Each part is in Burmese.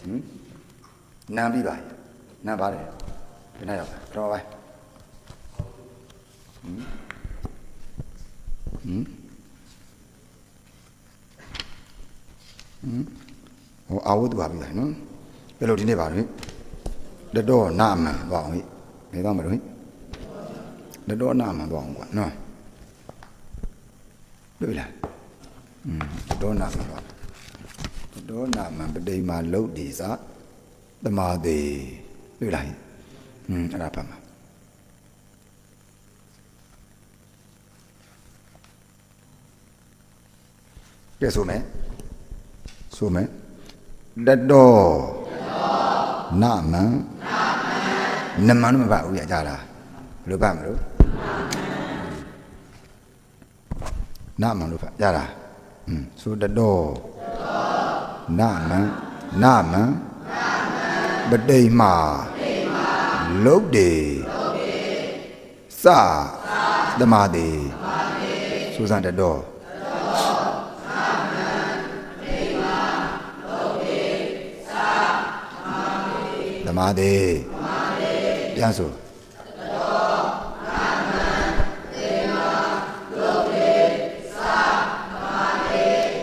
ဟင်နမ်းပြီးပါနမ်းပါတယ်ဘယ်နဲ့ရောက်တော့ပါဟင်ဟင်ဟိုအာဝတ်တူပါပြီနော်ဘယ်လိုဒီနေ့ပါလဲတတော်နာမန်ပေါ့ဟိဘယ်တော့မလို့ဟိတတော်နာမန်ပေါ့ကွာနော်တွေ့လားอืมတတော်နာမန်ပေါ့ တတော်နာမန်ပဋိမာလုတ်ဒီစာသမာသေးတွေ့လားဟိอืมအဲ့ဒါပါမှာကဲဆိုမယ်ဆိုမယ်တတော်နာမန်နမန်မပါဘူးရကြလားဘယ်လိုပါမလို့နာမန်လို့ပါရလားอืมဆိုတတော် နာမန်နာမန်ပဋိမာလုတ်တယ်စသမာသေးဆိုစံတတော်သမာသေးပြန်ဆို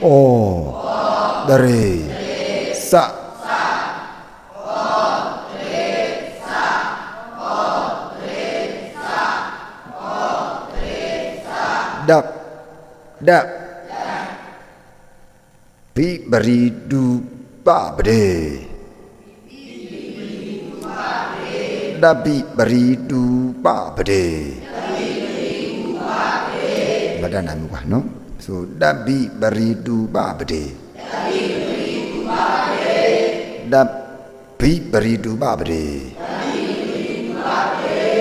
ဩတ ရေစဒပ်ဒပ်ဘိပရိတုပပရေဒပိပရိတုပပရေမတ တ်နိုင်ဘူးကွာနော်ဆိုဒပိပရိတုပပရေဒပိပရိတုပပရေ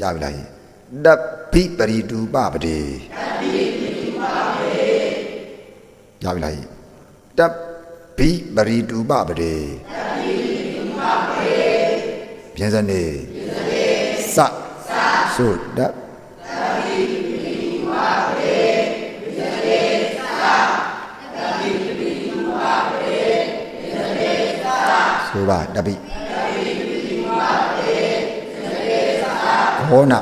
ရပြီလားဒပိပရိတုပပရေရပြီလားဒပိပရိတုပပရေပြန်စနေစဆိုဒ ဆိုပါတပိဘောနာ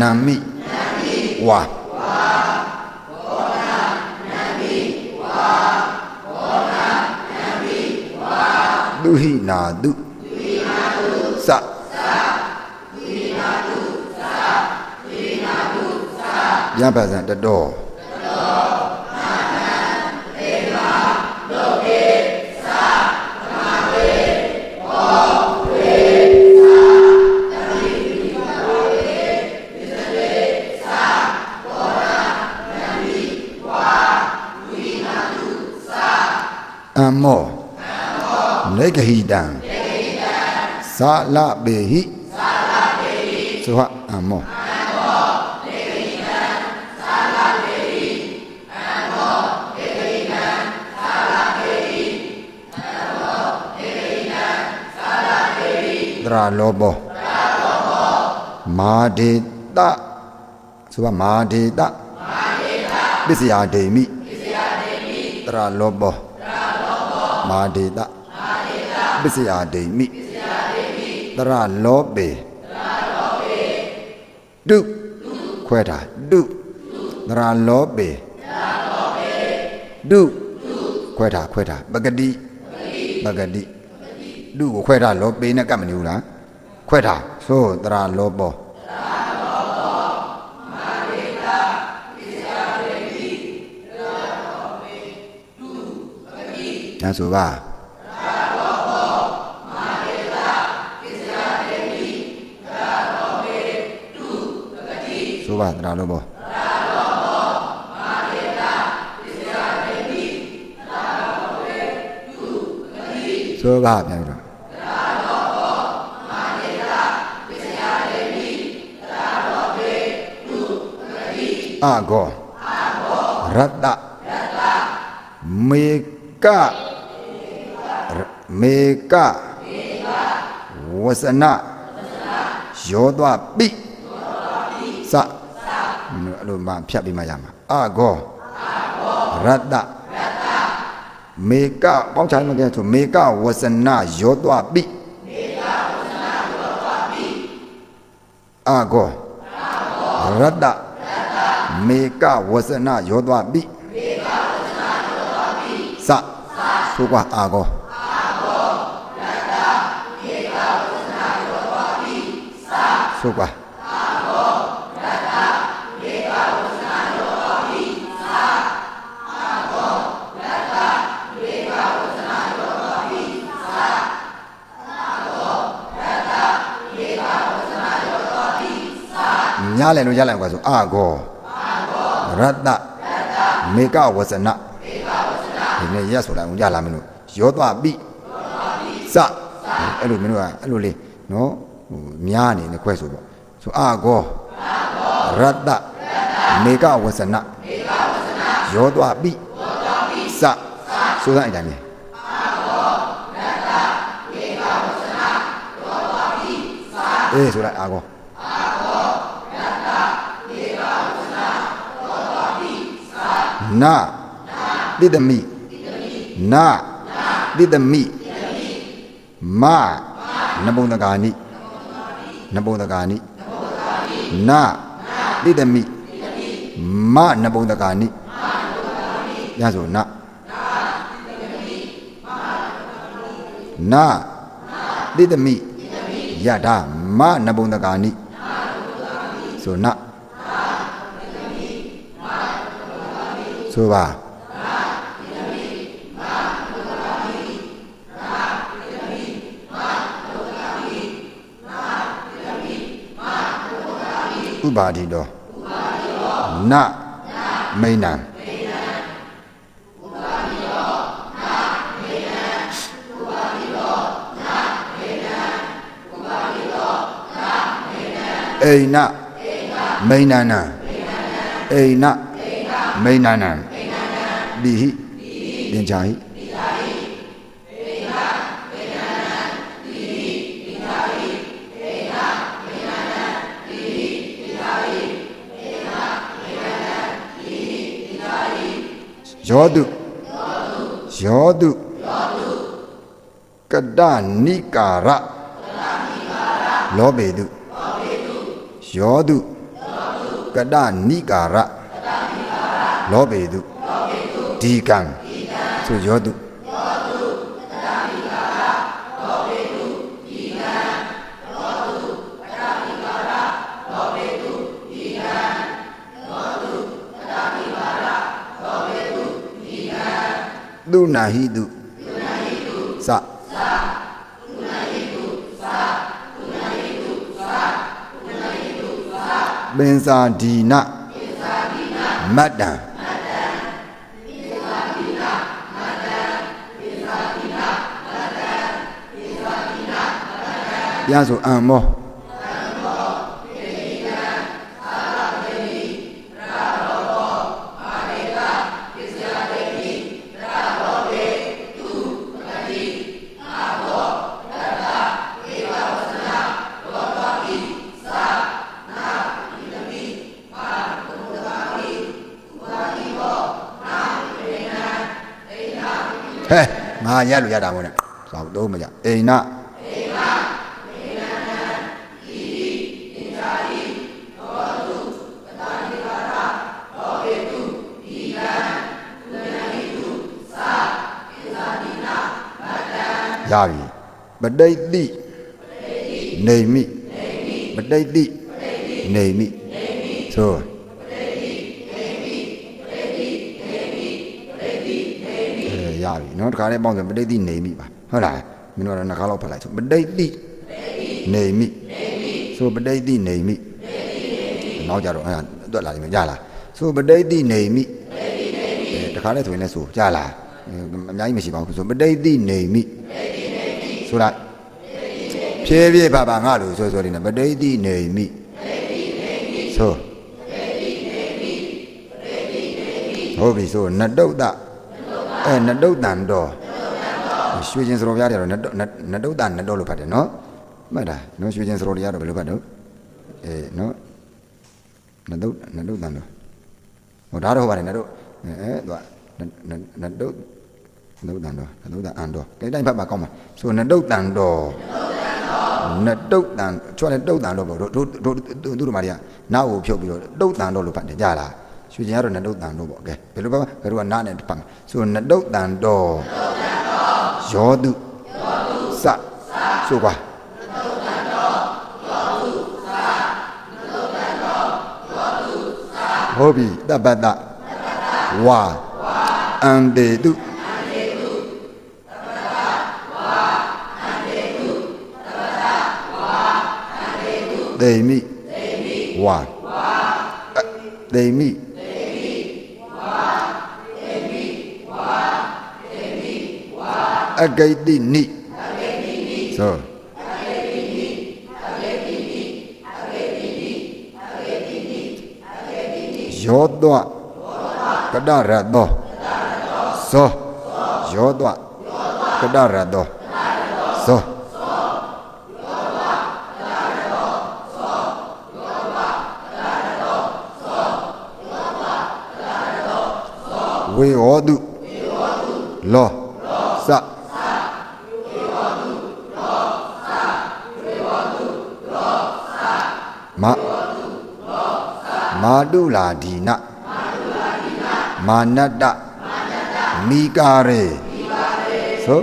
နာမိဝါသူဟိနာတုစရပါစံတတော် မောလေကဟိတံသာလပေဟိသာလပေဟိဆိုဟာအမောတရာလောဘောမာဒေတဆိုပါမာဒေတမာဒေတပစ္စယဒေမိပစ္စယဒေမိတရာလောဘော မာဒေတမာဒေတပစ္စယဒေမိပစ္စယဒေမိတရာလောပေတရာလောပေဒုခွဲတာဒုတရာလောပေတရာလောပေဒုခွဲတာခွဲတာပဂတိပဂတိဒုကိုခွဲတာလောပေနဲ့ကပ်မနေဘူးလားခွဲတာဆိုတရာလောပော ဒါဆိုပါဆိုပါတရာလောဘောဆိုပါပြန်ပြီးတော့အာဂောရတ္တမေက မေကဝစနယောသွားပိစအဲ့လိုမှဖြတ်ပြီးမှရမှာအာဂောရတ္တမေကပေါင်းချလိုက်မကဲဆိုမေကဝဆနယောသွားပိမေကဝဆနယောသွားပိအာကောရတ္တမေကဝဆနယောသွားပိမေကဝဆနယောသွားပိစဆိုကွာအာကောအာကောရတ္တမေကဝဆနယောသွားပိစ ဆိုကွာညားလဲလို့ရလိုက်ကွာဆိုအာဂောရတ္တမေကဝဆနမေကဝဆနဒီနေ့ရက်ဆိုလိုက်ဦးကြလာမင်းတို့ရောသွားပြီစအဲ့လိုမင်းတို့ကအဲ့လိုလေးနော် ဟိုများအနေနဲ့ခွဲဆိုပေါ့ဆိုအာဂောရတ္တမေကဝဆနမေကဝဆနရောသွားပြီရောသွားပြီစဆိုတဲ့အတိုင်းပဲအေးဆိုလိုက်အာဂောနာတိတမိနာတိတမိမနဘုံတကာနိ နဘုံတကာနိနာတိတမိမနဘုံတကာနိရဆိုနာနာတိတမိယတာမနဘုံတကာနိဆိုနာဆိုပါ ဥပါတိတော်နမိန်နံအိနမိန်နံအိနမိန်နံဒီဟိသင်္ချာဟိ ယောတုယောတုကတ္တနိကာရလောဘေတုယောတုကတ္တနိကာရလောဘေတုဒီကံဆိုယောတု သူနာဟိတုစပင်စာဒီနမတ္တံရဆိုအံမောဟဲ့ ငါရလို့ရတာမို့နဲ့သာတော့မကြအိမ်နရပြီပဋိသိနေမိပဋိသိနေမိဆိုအဲ ရပြီနော်တခါလေးပေါင်းဆိုပဋိသိနေမိပါဟုတ်လားမင်းတို့ကတော့နှခါလောက်ဖတ်လိုက်ဆိုပဋိသိနေမိဆိုပဋိသိနေမိနောက်ကြတော့အဲတွက်လာလိမ့်မယ်ကြလားဆိုပဋိသိနေမိတခါလေးဆိုရင်လည်းဆိုကြလားအများကြီးမရှိပါဘူးဆိုပဋိသိနေမိဆိုလိုက်ဖြည်းဖြည်းပါပါငါလို့ဆိုဆိုနေတယ်ပဋိသိနေမိဆိုဟုတ်ပြီဆိုနတုတ်တ အဲနတုတ်တန်တော်ရွှေချင်းစရောပြားတွေတော့နတုနတုတ်တနတော်လို့ဖတ်တယ်နော်မှတ်တာနော်ရွှေချင်းစရောတရားတော့ဘယ်လိုဖတ်တော့အဲနော်နတုတ်နတုတ်တန်တော်ဟိုဒါတော့ဟုတ်ပါတယ်နတုတ်အဲသူကနတုတ်နတုတ်တန်တော်နတုတ်တန်အန်တော်ကိတိုင်းဖတ်ပါကောင်းပါဆိုနတုတ်တန်တော်နတုတ်တန်ချွတ်လေတုတ်တန်တော်ပေါ့တို့တို့တို့သူတို့မာတွေကနောက်ကိုဖြုတ်ပြီးတော့တုတ်တန်တော်လို့ဖတ်တယ်ကြလား ရွှေကျင်ကတော့နတုတ်တန်တော်ပေါ့ကဲဘယ်လိုပါဘယ်လိုကနားနဲ့ဖတ်မယ်ဆိုနတုတ်တန်တော်ရောတုရောတုစဆိုပါဟုတ်ပြီတပ္ပတ္တဝါအန္တေတုဒေမိဝါဒေမိ အဂိတိနိဆိုယောတောကဒရတောသောယောတောကဒရတောသောဝေဟောတုလောစမ မာတုလာဒီနမာနတ္တမိကာရေဆို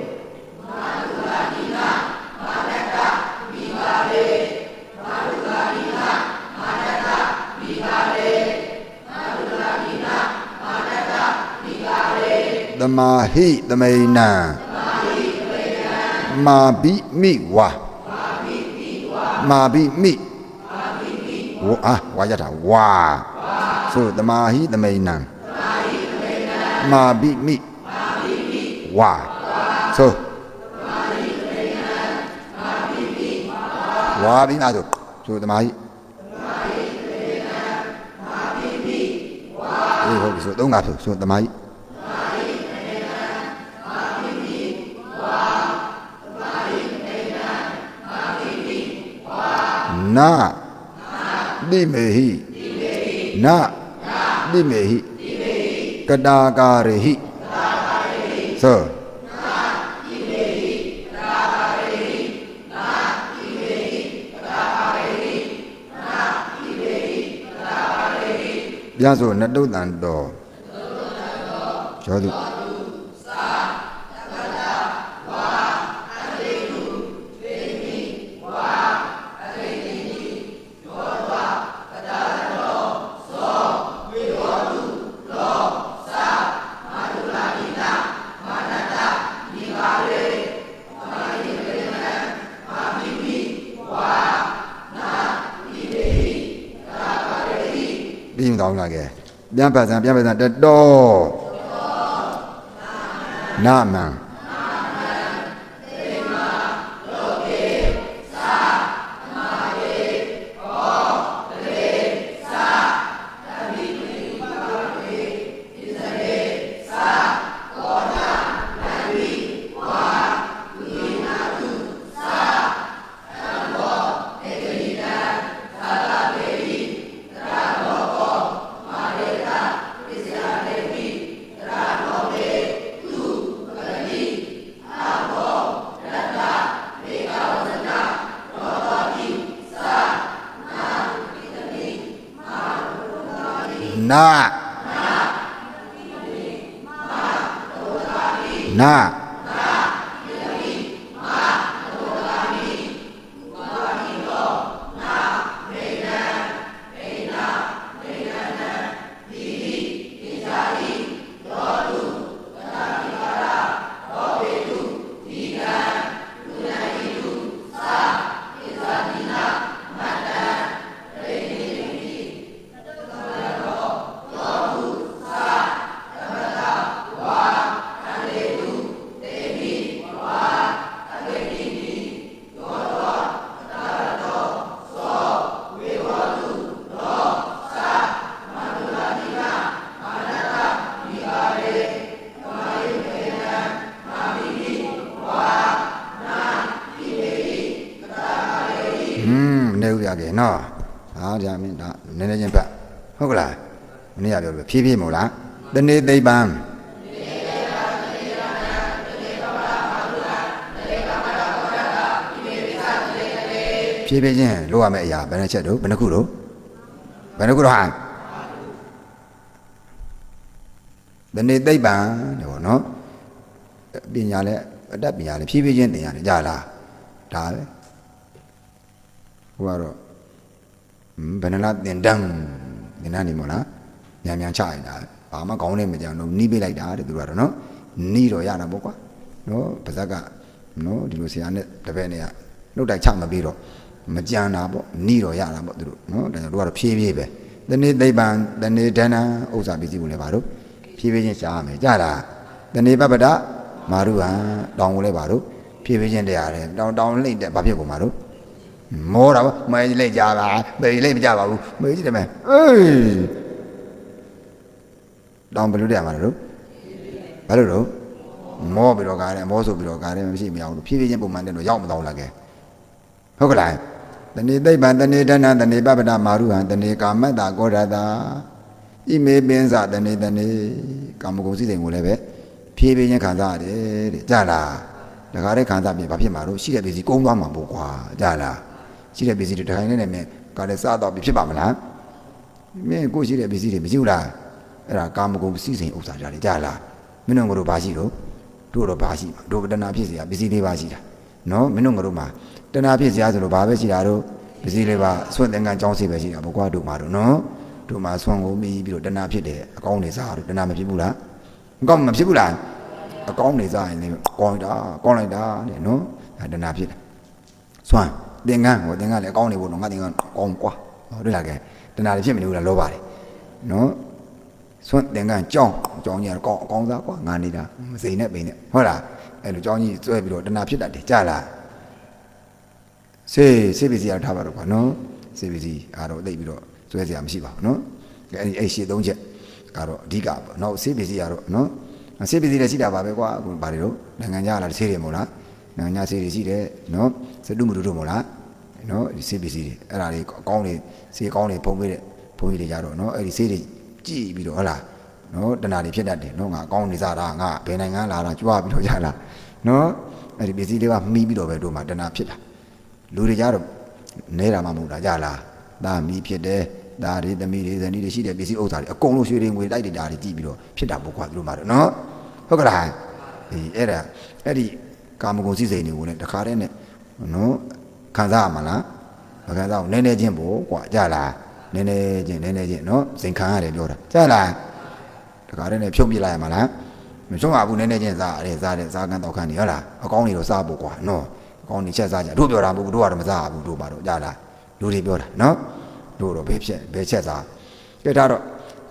သမာဟိသမိနံမာဘိမိဝါမာဘိမိ ဝါဝါရတာဝါဆိုသမာဟိသမိနံမာဘိမိဝါဆိုဝါဘိနာဆိုဆိုသမာဟိအေးဟုတ်ပြီဆိုသုံးငါဆိုဆိုသမာဟိနာ တိမေဟိနာတိမေဟိကတာကာရေဟိသောပြန်ဆိုနတုတ်တန်တော်ကျော်သူပြီးရင်ကောင်းလာခဲ့ ပြန်ပါစံပြန်ပါစံတတော်နာမံ ဖြည်းဖြည်းမို့လားတနေသိပ္ပံဖြည်းဖြည်းချင်းလိုရမယ့်အရာဘယ်နှချက်တို့ဘယ်နှခုတို့ဘယ်နှခုတို့ဟာတနေသိပ္ပံတဲ့ပေါ့နော်ပညာလည်းအတတ်ပညာလည်းဖြည်းဖြည်းချင်းသင်ရတယ်ကြလားဒါပဲဟိုကတော့ဘယ်နှလားသင်တန်းသင်တန်းနေမို့လား မြန်မြန်ချရတာဘာမှကောင်းနေမကြတော့နီးပေးလိုက်တာတဲ့သူကတော့နော်နီးတော့ရတာပေါ့ကွာနော်ပါဇက်ကနော်ဒီလိုဆရာနဲ့တပည့်နဲ့ကနှုတ်တိုက်ချမပြီးတော့မကြံတာပေါ့နီးတော့ရတာပေါ့သူတို့နော်ဒါကြောင့်တို့ကတော့ဖြည်းဖြည်းပဲတနေ့သိပ္ပံတနေ့ဒဏ္ဍဥစ္စာပစ္စည်းကိုလည်းပါတော့ဖြည်းဖြည်းချင်းရှားရမယ်ကြလားတနေ့ပပ္ပဒမာရုဟံတောင်းကိုလည်းပါတော့ဖြည်းဖြည်းချင်းတရားတယ်တောင်းတောင်းလိမ့်တယ်ဘာဖြစ်ကုန်မှာတော့မောတာဗောမဲကြီးလိုက်ကြပါမဲကြီးလိုက်မကြပါဘူးမဲကြီးတယ်မဲအေး တောင်းဘယ်လိုတည်းရမှာလဲတို့ဘာလို့တော့မောပြီးတော့ကားတယ်မောဆိုပြီးတော့ကားတယ်မရှိမရဘူးလို့ဖြည်းဖြည်းချင်းပုံမှန်တဲ့တော့ရောက်မတော့လာခဲ့ဟုတ်ကလားတဏိသိပ္ပံတဏိဒဏတဏိပပ္ပဒမာရုဟံတဏိကာမတ္တာကောရတာဣမေပင်စတဏိတဏိကာမဂုဏ်စည်းစိမ်ကိုလည်းပဲဖြည်းဖြည်းချင်းခံစားရတယ်တဲ့ကြလားတခါတည်းခံစားပြီးဘာဖြစ်မှာတော့ရှိတဲ့ပစ္စည်းကုန်းသွားမှာပေါ့ကွာကြလားရှိတဲ့ပစ္စည်းတွေတစ်ခိုင်နဲ့နဲ့မြင်ကလည်းစားတော့ပြီဖြစ်ပါမလားမင်းကိုရှိတဲ့ပစ္စည်းတွေမရှိဘူးလား အဲ့ဒါကာမဂုဏ်ပစ္စည်းစိန်ဥစ္စာကြတယ်ကြားလားမင်းတို့ငါတို့ဘာရှိတော့တို့တော့ဘာရှိမှာတို့တဏှာဖြစ်เสียပစ္စည်းလေးပါရှိတာနော်မင်းတို့ငါတို့မှာတဏှာဖြစ်เสียဆိုလို့ဘာပဲရှိတာတော့ပစ္စည်းလေးပါဆွန့်သင်္ကန်းကြောင်းစီပဲရှိတာဘကွာတို့မှာတော့နော်တို့မှာဆွန့်ကုန်ပြီးပြီးတော့တဏှာဖြစ်တယ်အကောင်းနေစားတို့တဏှာမဖြစ်ဘူးလားအကောင်းမဖြစ်ဘူးလားအကောင်းနေစားရင်လည်းကောင်းတာကောင်းလိုက်တာတဲ့နော်ဒါတဏှာဖြစ်တယ် စွမ်းသင်္ကန်းဟိုသင်္ကန်းလည်းအကောင်းနေဖို့တော့ငါသင်္ကန်းကောင်းကွာဟောတွေ့လားကဲတဏှာတွေဖြစ်မနေဘူးလားလောပါတယ်နော် စွမ်းသင်္ကန်းကြောင်းကြောင်းကြီးကတော့ကောင်းအကောင်းစားကွာငါနေတာမစိန်နဲ့ပိန်နဲ့ဟုတ်လားအဲ့လိုကြောင်းကြီးစွဲပြီးတော့တဏှာဖြစ်တတ်တယ်ကြားလားစေးစေးပစ္စည်းရထားပါတော့ကွာနော်စေးပစ္စည်းအားတော့သိပြီးတော့စွဲစရာမရှိပါဘူးနော်အဲ့ဒီအဲ့ရှေ့သုံးချက်ကတော့အဓိကပေါ့နော်စေးပစ္စည်းရတော့နော်စေးပစ္စည်းလည်းရှိတာပါပဲကွာအခုဘာတွေတော့နိုင်ငံခြားလာစေးတယ်မို့လားနိုင်ငံခြားဆေးတွေရှိတယ်နော်စတုမတူတို့မို့လားနော်ဒီဆေးပစ္စည်းတွေအဲ့ဒါတွေအကောင်းတွေဆေးအကောင်းတွေပုံပေးတဲ့ဘုန်းကြီးတွေကြတော့နော်အဲ့ဒီဆေးတွေ ကြည့်ပြီးတော့ဟုတ်လားနော်တဏှာတွေဖြစ်တတ်တယ်နော်ငါအကောင်းနေစားတာငါဘယ်နိုင်ငံလာတာကြွားပြီးတော့ရလားနော်အဲ့ဒီပစ္စည်းတွေကမှီးပြီးတော့ပဲတို့မှာတဏှာဖြစ်တာလူတွေကြတော့နေတာမှမဟုတ်တာကြလားဒါမီးဖြစ်တယ်ဒါတွေသမီးတွေဇနီးတွေရှိတဲ့ပစ္စည်းဥစ္စာတွေအကုန်လုံးရွှေတွေငွေတိုက်တွေဒါတွေကြည့်ပြီးတော့ဖြစ်တာပေါ့ကွာတို့မှာတော့နော်ဟုတ်ကလားအေးအဲ့ဒါအဲ့ဒီကာမဂုဏ်စည်းစိမ်တွေကိုလည်းတခါတည်းနဲ့နော်ခံစားရမှာလားမခံစားဘူးနည်းနည်းချင်းပေါ့ကွာကြလား နည်းနည်းချင်းနည်းနည်းချင်းနော်စိန်ခံရတယ်ပြောတာကြလားတခါတည်းနဲ့ဖြုတ်ပြလိုက်ရမှာလားမဖြုတ်ရဘူးနည်းနည်းချင်းစားရတယ်စားတယ်စားကန်တော့ခံနေဟုတ်လားအကောင်းတွေတော့စားဖို့ကွာနော်အကောင်းတွေချက်စားကြတို့ပြောတာမဟုတ်ဘူးတို့ကတော့မစားဘူးတို့ပါတော့ကြလားလူတွေပြောတာနော်တို့တော့ဘယ်ဖြစ်ဘယ်ချက်စားကြည့်ထားတော့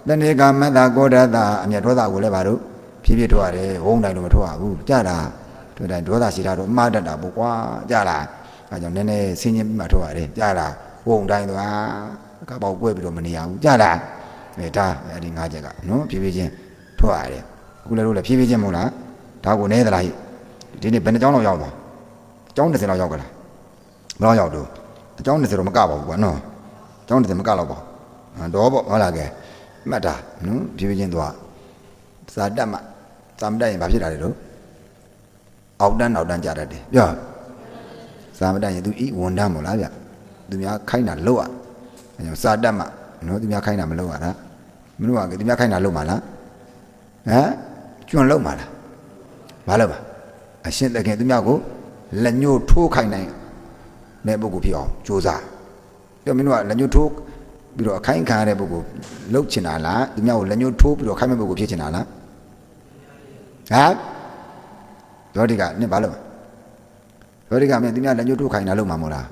တဏှေကမတ္တကောဒတအမျက်ဒေါသကိုလည်းပါတို့ဖြည်းဖြည်းထွက်ရတယ်ဝုန်းတိုင်းတော့မထွက်ရဘူးကြလားတို့တိုင်းဒေါသရှိတာတော့မှားတတ်တာပေါ့ကွာကြားလားအဲကြောင့်နည်းနည်းဆင်းချင်းပြီးမှထုတ်ရတယ်ကြားလားဝုံတိုင်းသွား ကပောက်ကွဲပြီးတော့မနေရဘူးကြားလားအဲဒါအဲ့ဒီငါးချက်ကနော်ဖြည်းဖြည်းချင်းထုတ်ရတယ်အခုလည်းတို့လည်းဖြည်းဖြည်းချင်းမဟုတ်လားဒါကိုနဲသလားဟိဒီနေ့ဘယ်နှကြောင်းလောက်ရောက်သွားအကြောင်း30လောက်ရောက်ကလားဘယ်လောက်ရောက်တော့အကြောင်း30တော့မကပါဘူးကွာနော်အကြောင်း30မကတော့ပါဘူးတော့ပေါ့ဟုတ်လားကဲမှတ်တာနော်ဖြည်းဖြည်းချင်းသွားစာတက်မှစာမတက်ရင်ဘာဖြစ်တာလဲတော့အောက်တန်းနောက်တန်းကြတတ်တယ်ပြောစာမတတ်ရင်သူဤဝန်တန်းမို့လားဗျသူများခိုင်းတာလောက်อ่ะ အဲကြောင့်စာတတ်မှနော်သူများခိုင်းတာမလောက်ရတာမလို့ကသူများခိုင်းတာလောက်မှာလားဟမ်ကျွန်းလောက်မှာလားဘာလောက်ပါအရှင်တခင်သူများကိုလက်ညှိုးထိုးခိုင်းနိုင်တဲ့ပုဂ္ဂိုလ်ဖြစ်အောင်ကြိုးစားပြောမင်းတို့ကလက်ညှိုးထိုးပြီးတော့အခိုင်းခံရတဲ့ပုဂ္ဂိုလ်လှုပ်ချင်တာလားသူများကိုလက်ညှိုးထိုးပြီးတော့ခိုင်းမဲ့ပုဂ္ဂိုလ်ဖြစ်ချင်တာလားဟမ်ဒေါတိကနင်ဘာလုပ်ဒေါတိကမင်းသူများလက်ညှိုးထိုးခိုင်းတာလုပ်မှာမို့လား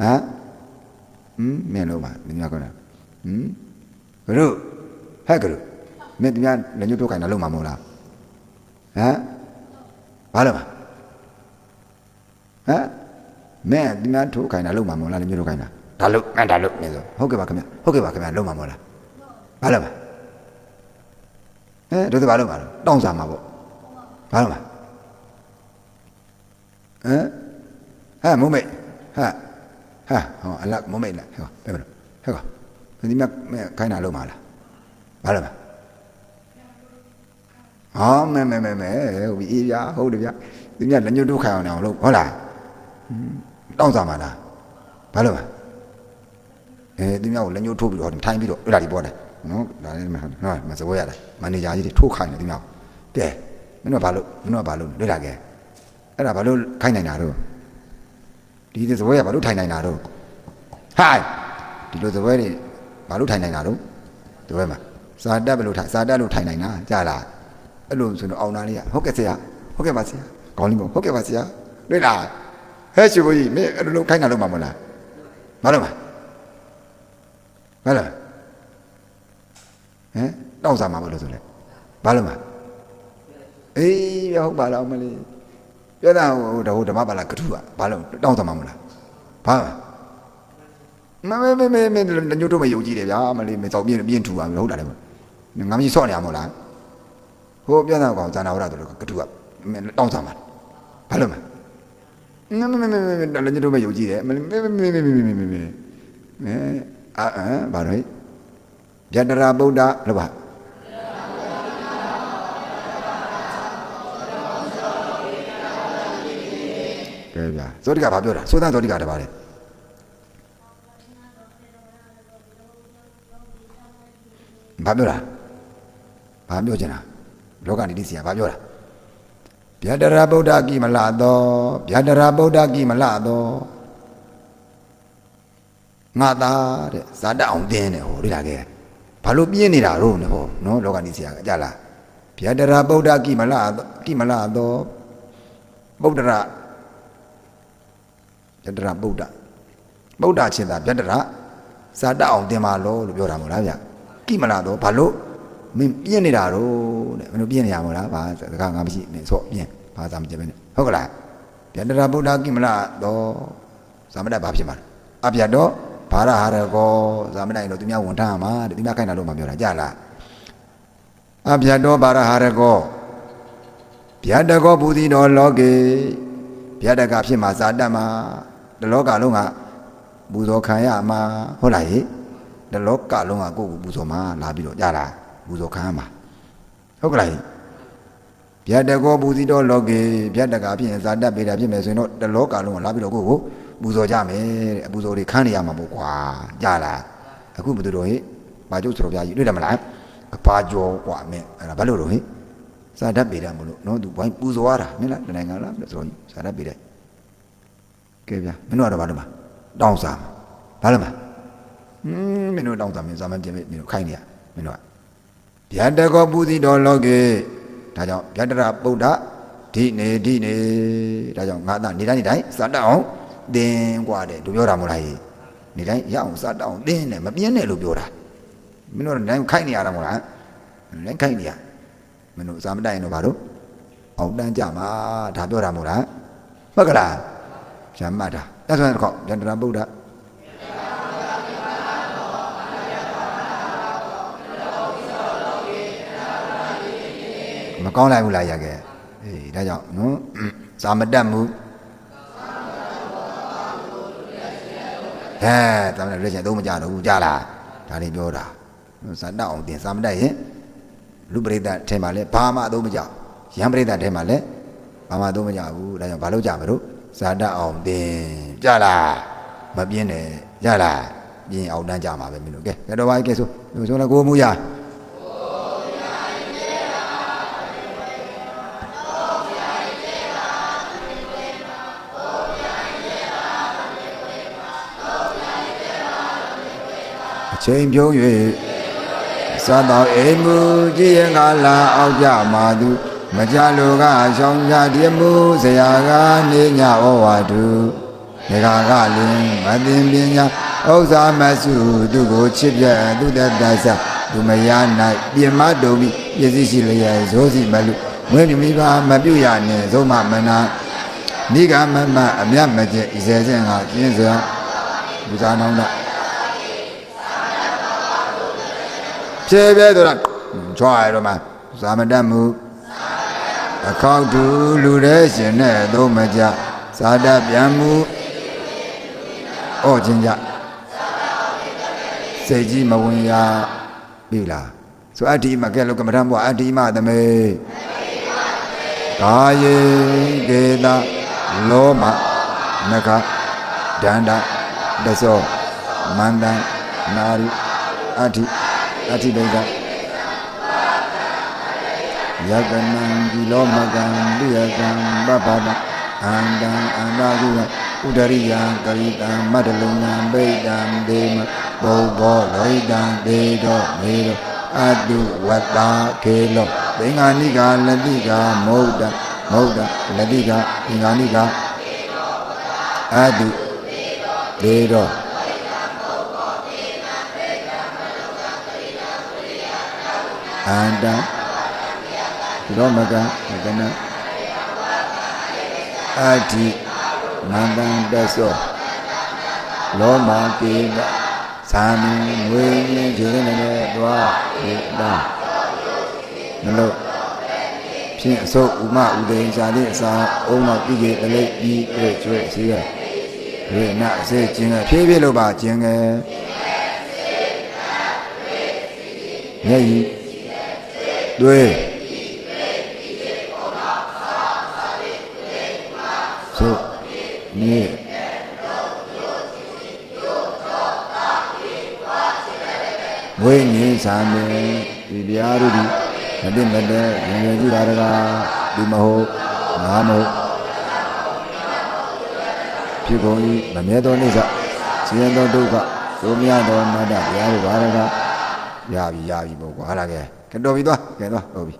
ဟမ် ဟမ်မင်းလုပ်မှာသူများကောတာဟမ်ဘရုဟဲ့ကရုမင်းသူများလက်ညှိုးထိုးခိုင်းတာလုပ်မှာမို့လားဟမ်ဘာလုပ်မှာဟမ်မင်းသူများထိုးခိုင်းတာလုပ်မှာမို့လားလက်ညှိုးထိုးခိုင်းတာဒါလုပ်မင်းဒါလုပ်မင်းဆိုဟုတ်ကဲ့ပါခင်ဗျဟုတ်ကဲ့ပါခင်ဗျလုပ်မှာမို့လားဘာလုပ်မှာဟဲ့တို့ဘာလုပ်မှာလဲတောင်းစားမှာပေါ့ဘာလို့မဟမ်ဟဲ့မုံမိတ်ဟဲ့ ဟာဟောအလတ်မုံမိတ်လားဟဲ့ဘယ်မလို့ဟဲ့ကောဒီမြမဲခိုင်းတာလုံးမလားဘာလို့မဟောမဲမဲမဲမဲဟုတ်ပြီအေးဗျာဟုတ်တယ်ဗျာဒီမြလက်ညှိုးတို့ခိုင်းအောင်အောင်လို့ဟုတ်လားတောင်းစားမှာလားဘာလို့လဲအဲသူများကိုလက်ညှိုးထိုးပြီးတော့ထိုင်ပြီးတော့အဲ့ဒါဒီပေါ်တယ်နော်ဒါလည်းမဟုတ်နော်မစပွဲရတာမန်နေဂျာကြီးတွေထိုးခိုင်းတယ်သူများကဲမင်းတို့ဘာလို့မင်းတို့ဘာလို့တွေ့လာခဲ့အဲ့ဒါဘာလို့ခိုင်းနိုင်တာတော့ ဒီစပွဲရဘာလို့ထိုင်နိုင်တာတော့ဟိုင်ဒီလိုစပွဲတွေဘာလို့ထိုင်နိုင်တာတော့စပွဲမှာစာတက်ဘယ်လိုထိုင်စာတက်လို့ထိုင်နိုင်တာကြားလားအဲ့လိုဆိုတော့အောင်သားလေးကဟုတ်ကဲ့ဆရာဟုတ်ကဲ့ပါဆရာကောင်းလေးပေါ့ဟုတ်ကဲ့ပါဆရာတွေ့လားဟဲ့ရှိဘကြီးမင်းအဲ့လိုခိုင်းတာလို့မှာမလားဘာလို့မှာဘာလဲဟမ်တောက်စားမှာမလို့ဆိုလဲဘာလို့မအေးဟုတ်ပါလားမလေး ပြောတာဟိုတော့ဓမ္မပါလားကထုကဘာလို့တောက်စားမှာမလားဘာမမမမမညို့တော့မယုံကြည်တယ်ဗျာမလေးမတော့ပြင်းပြင်းထူပါမလို့ဟုတ်တာလေငါမကြီးဆော့နေရမို့လားဟိုပြောတာကောင်ဇာနာဝရတို့ကထုကတောက်စားမှာဘာလို့မမမမမမညို့တော့မယုံကြည်တယ်မလေးမမမမမမမမအဲအာအမ်ဘာလို့ဗျတရာဗုဒ္ဓလို့ပါ ကဲဗျာဇောတိကဘာပြောတာသောတန်ဇောတိကတပါးလေဘာပြောတာဘာပြောချင်တာလောကနိတိစီကဘာပြောတာဗျတရာဗုဒ္ဓကိမလသောဗျတရာဗုဒ္ဓကိမလသောငါသားတဲ့ဇာတအောင်တင်းတယ်ဟောလေ့လာခဲ့ဘာလို့ပြင်းနေတာတော့နဲ့ဟောနော်လောကနိစီကကြလားဗျတရာဗုဒ္ဓကိမလကိမလသောဗုဒ္ဓရ ဗျတရာဗုဒ္ဓဗုဒ္ဓချင်းသာဗျတရာဇာတအောင်တင်းပါလို့လို့ပြောတာမို့လားဗျကိမလသောဘာလို့မင်းပြင်းနေတာတော့တဲ့မင်းတို့ပြင်းနေရမို့လားဘာစကားငါမရှိမင်းဆော့ပြင်းဘာသာမကြပဲနဲ့ဟုတ်ကလားဗျတရာဗုဒ္ဓကိမလသောသမဏဘာဖြစ်မှာအပြတ်တော့ဘာရဟာရကောဇာမနိုင်တော့သူများဝန်ထမ်းရမှာတဲ့သူများခိုင်းတာလို့မှပြောတာကြလားအပြတ်တော့ဘာရဟာရကောဗျာတကောဘူတိတော်လောကေဗျာတကဖြစ်မှာဇာတတ်မှာ တလောကလုံးကပူဇော်ခံရမှာဟုတ်လားဟိတလောကလုံးကကိုယ့်ကိုပူဇော်မှာလာပြီးတော့ကြလားပူဇော်ခံရမှာဟုတ်ကလားဟိဗျာတကောဘူတိတော်လောကေဗျာတကဖြစ်ရင်ဇာတတ်ပေတာဖြစ်မယ်ဆိုရင်တော့တလောကလုံးကလာပြီးတော့ကိုယ့်ကိုပူဇော်ကြမယ်တဲ့အပူဇော်တွေခန်းနေရမှာပေါ့ကွာကြလားအခုဘယ်သူတော်ဟိဘာကျုပ်ဆိုတော်ဗျာကြီးတွေ့တယ်မလားအပါကျော်ကွာမင်းအဲ့ဒါဘာလို့လို့ဟိစာတတ်ပေတယ်မလို့နော်သူဘိုင်းပူဇော်ရတာမင်းလားတနိုင်ငံလားဆိုတော့စာတတ်ပေတယ် ကဲဗျာမင်းတို့ကတော့ဘာလို့မတောင်းစားဘာလို့မဟင်းမင်းတို့တောင်းစားမင်းစာမပြင်းမင်းတို့ခိုင်းနေရမင်းတို့ကဗျာတကောပူဇီတော်လောကေဒါကြောင့်ဗျာတရပုဒ္ဓဒိနေဒိနေဒါကြောင့်ငါသားနေတိုင်းနေတိုင်းစာတတ်အောင်တင်းกว่าတယ်သူပြောတာမဟုတ်လားဟိနေတိုင်းရအောင်စားတောင်းတင်းတယ်မပြင်းနဲ့လို့ပြောတာမင်းတို့တိုင်းခိုက်နေရတာမဟုတ်လားတိုင်းခိုက်နေရမင်းတို့စားမတိုင်တော့ဘာလို့အောင်တန်းကြမှာဒါပြောတာမဟုတ်လားဟုတ်ကလား ဇမ္မတာအဲ့ဆိုရင်တော့ယန္တရာဗုဒ္ဓမကောင်းလိုက်ဘူးလားရခဲ့အေးဒါကြောင့်နော်ဇာမတက်မှုအဲတမန်လက်ချက်သုံးမကြတော့ဘူးကြလားဒါလေးပြောတာဇာတက်အောင်တင်ဇာမတက်ရင်လူပရိသတ်ထဲမှာလဲဘာမှအသုံးမကြရံပရိသတ်ထဲမှာလဲဘာမှအသုံးမကြဘူးဒါကြောင့်ဘာလို့ကြမလို့ ဇာတက်အောင်တင်ကြလားမပြင်းနဲ့ကြလားပြင်းအောင်တန်းကြမှာပဲမင်းတို့ကဲကဲတော့ဘာကဲဆိုဆိုလည်းကိုမူရအချိန်ပြုံး၍သာတော်အိမ်မူကြည်ရင်ကလာအောက်ကြမှာသူ မကြလိုကရှောင်းကြတည်မှုဇရာကနေညဩဝါဒုနေကာကလင်မသိပညာဥစ္စာမစုသူကိုချစ်ပြသူတတဆသူမရ၌ပြင်မတုံပြီးပြည့်စည်ရှိလျက်ဇောစီမလူမွေးမြမိပါမပြုတ်ရနှင့်သုံးမမနာနိဂမမအမြတ်မကျဣစေခြင်းကကျင်းစွာဘုရားနောင်းတာဖြည်းဖြည်းတော့ချွာရတော့မှဇာမတတ်မှု အခောက်တူလူတဲ့ရှင်နဲ့သုံးမကြဇာတပြန်မှုဩချင်းကြစိတ်ကြီးမဝင်ရပြီလားဆိုအတ္တိမကဲလို့ကမ္မထံဘွားအတ္တိမသမေကာယေကေတလောမနခဒန္တတသောမန္တံနာရုအဋ္ဌိအဋ္ဌိဒိဋ္ဌ ယကနံဒီလောမကံပိယကံပပဒအန္တံအန္တကုကဥဒရိယံကရိတံမတ္တလုံံဗိတံဒေမဘောဘောလောဟိတံဒေတောမေတောအတုဝတ္တာခေလောသင်္ဃာနိကာလတိကာမௌဒ္ဒမௌဒ္ဒလတိကာသင်္ဃာနိကာအတုဒေတောအန္တံ ရောမကမကနအဋ္ဌိမန္တံတသောလောမကေနသာမင်ဝေယင်းခြေနဲ့သွားဒီတာနှလုံးဖြင့်အစုပ်ဥမဥဒိန်ဇာတိအစာအုံနောက်ပြီးကြတလိပ်ပြီးပြည့်ကျွဲ့စီရရေနအစေကျင်ဖြည်းဖြည်းလို့ပါကျင်ငယ်မျက်ရည်တွေး ဝိညာဉ်စာမေဒီတရားတို့ဒီမတိမတဲ့ငယ်ငယ်ကြည့်တာတကားဒီမဟုတ်ငါမဟုတ်ဖြစ်ကုန်ဤမမြဲသောနိစ္စဆင်းရဲသောဒုက္ခဒုမြတ်သောမတ္တတရားတို့ဘာတကားရပြီရပြီပေါ့ကွာဟာလာကဲကဲတော်ပြီသွားကဲသွားတော်ပြီ